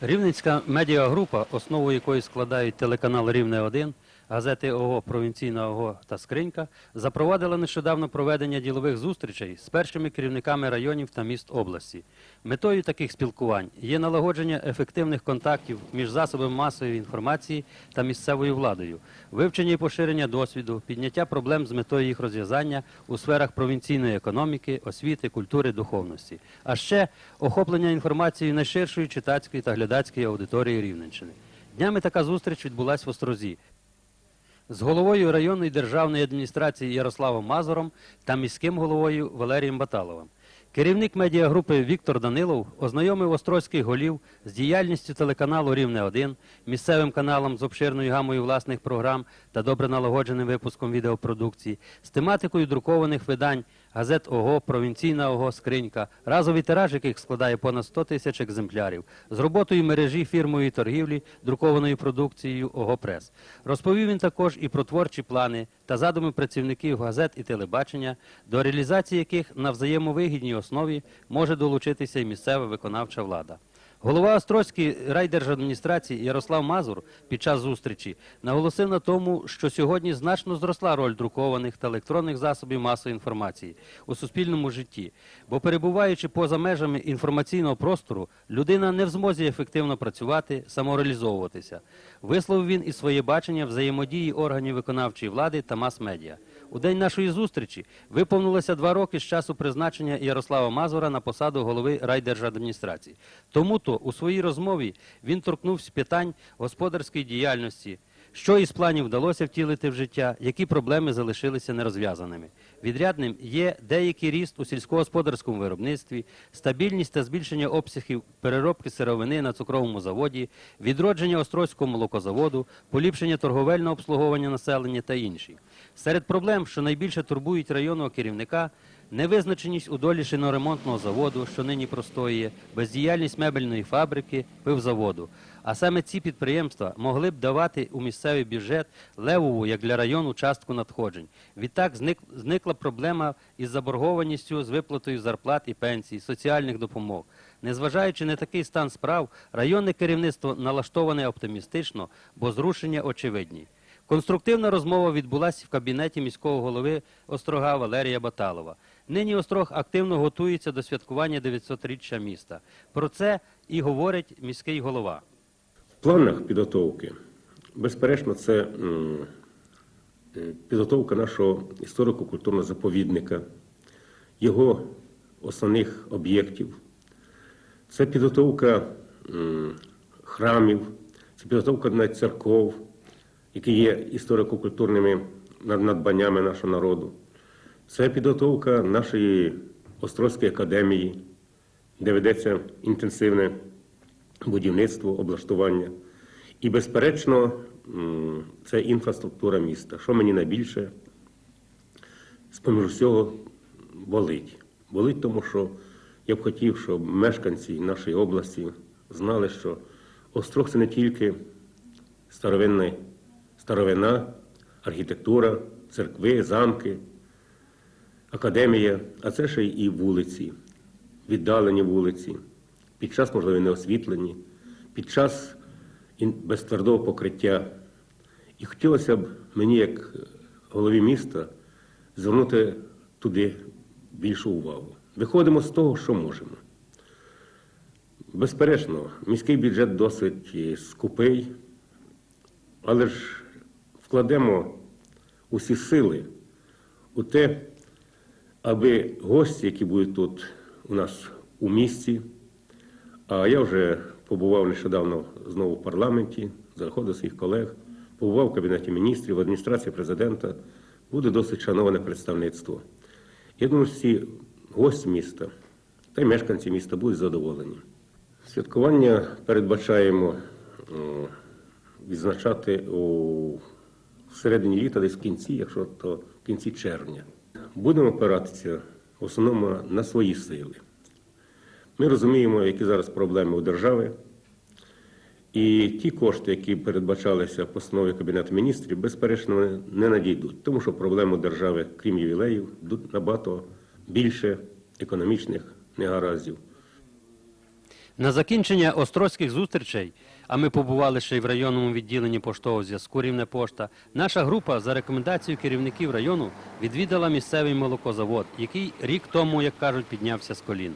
Рівненська медіагрупа, основу якої складають телеканал Рівне 1 газети ОГО Провінційна ОГО та Скринька, запровадила нещодавно проведення ділових зустрічей з першими керівниками районів та міст області. Метою таких спілкувань є налагодження ефективних контактів між засобами масової інформації та місцевою владою, вивчення і поширення досвіду, підняття проблем з метою їх розв'язання у сферах провінційної економіки, освіти, культури, духовності, а ще охоплення інформацією найширшої читацької та глядацької аудиторії Рівненщини. Днями така зустріч відбулася в Острозі з головою районної державної адміністрації Ярославом Мазуром та міським головою Валерієм Баталовим. Керівник медіагрупи Віктор Данилов ознайомив острозьких голів з діяльністю телеканалу Рівне 1 місцевим каналом з обширною гамою власних програм та добре налагодженим випуском відеопродукції, з тематикою друкованих видань газет ОГО, провінційна ОГО, скринька, разовий тираж яких складає понад 100 тисяч екземплярів, з роботою мережі фірмової торгівлі, друкованою продукцією ОГО Прес. Розповів він також і про творчі плани та задуми працівників газет і телебачення, до реалізації яких на взаємовигідній основі може долучитися і місцева виконавча влада. Голова Острозької райдержадміністрації Ярослав Мазур під час зустрічі наголосив на тому, що сьогодні значно зросла роль друкованих та електронних засобів масової інформації у суспільному житті, бо перебуваючи поза межами інформаційного простору, людина не в змозі ефективно працювати, самореалізовуватися. Висловив він і своє бачення взаємодії органів виконавчої влади та мас-медіа. У день нашої зустрічі виповнилося два роки з часу призначення Ярослава Мазура на посаду голови райдержадміністрації. Тому то у своїй розмові він торкнувся питань господарської діяльності, що із планів вдалося втілити в життя, які проблеми залишилися нерозв'язаними. Відрядним є деякий ріст у сільськогосподарському виробництві, стабільність та збільшення обсягів переробки сировини на цукровому заводі, відродження Острозького молокозаводу, поліпшення торговельного обслуговування населення та інші. Серед проблем, що найбільше турбують районного керівника, невизначеність у долі шиноремонтного заводу, що нині простоює, бездіяльність мебельної фабрики, пивзаводу. А саме ці підприємства могли б давати у місцевий бюджет левову, як для району, частку надходжень. Відтак зник, зникла проблема із заборгованістю з виплатою зарплат і пенсій, соціальних допомог. Незважаючи на такий стан справ, районне керівництво налаштоване оптимістично, бо зрушення очевидні. Конструктивна розмова відбулася в кабінеті міського голови Острога Валерія Баталова. Нині Острог активно готується до святкування 900-річчя міста. Про це і говорить міський голова. В планах підготовки, безперечно, це е, підготовка нашого історико-культурного заповідника, його основних об'єктів. Це підготовка храмів, це підготовка навіть церков, які є історико-культурними надбаннями нашого народу. Це підготовка нашої Острозької академії, де ведеться інтенсивне будівництво, облаштування. І, безперечно, це інфраструктура міста. Що мені найбільше з поміж всього болить? Болить тому, що я б хотів, щоб мешканці нашої області знали, що Острог це не тільки старовинна, старовина, архітектура, церкви, замки, академія, а це ще і вулиці, віддалені вулиці, під час, можливо, неосвітлені, під час ін- безтвердого покриття. І хотілося б мені, як голові міста, звернути туди більшу увагу. Виходимо з того, що можемо. Безперечно, міський бюджет досить е, скупий, але ж вкладемо усі сили у те, аби гості, які будуть тут у нас у місті, а я вже побував нещодавно знову в парламенті, заходив своїх колег, побував в Кабінеті міністрів, в адміністрації президента, буде досить шановане представництво. Я думаю, всі гості міста та й мешканці міста будуть задоволені. Святкування передбачаємо відзначати у середині літа, десь в кінці, якщо то в кінці червня. Будемо опиратися в основному на свої сили. Ми розуміємо, які зараз проблеми у держави. І ті кошти, які передбачалися в постанові Кабінету міністрів, безперечно, не надійдуть, тому що проблем у держави, крім ювілеїв, тут набагато більше економічних негараздів. На закінчення острозьких зустрічей, а ми побували ще й в районному відділенні поштового зв'язку Рівне пошта, наша група за рекомендацією керівників району відвідала місцевий молокозавод, який рік тому, як кажуть, піднявся з колін.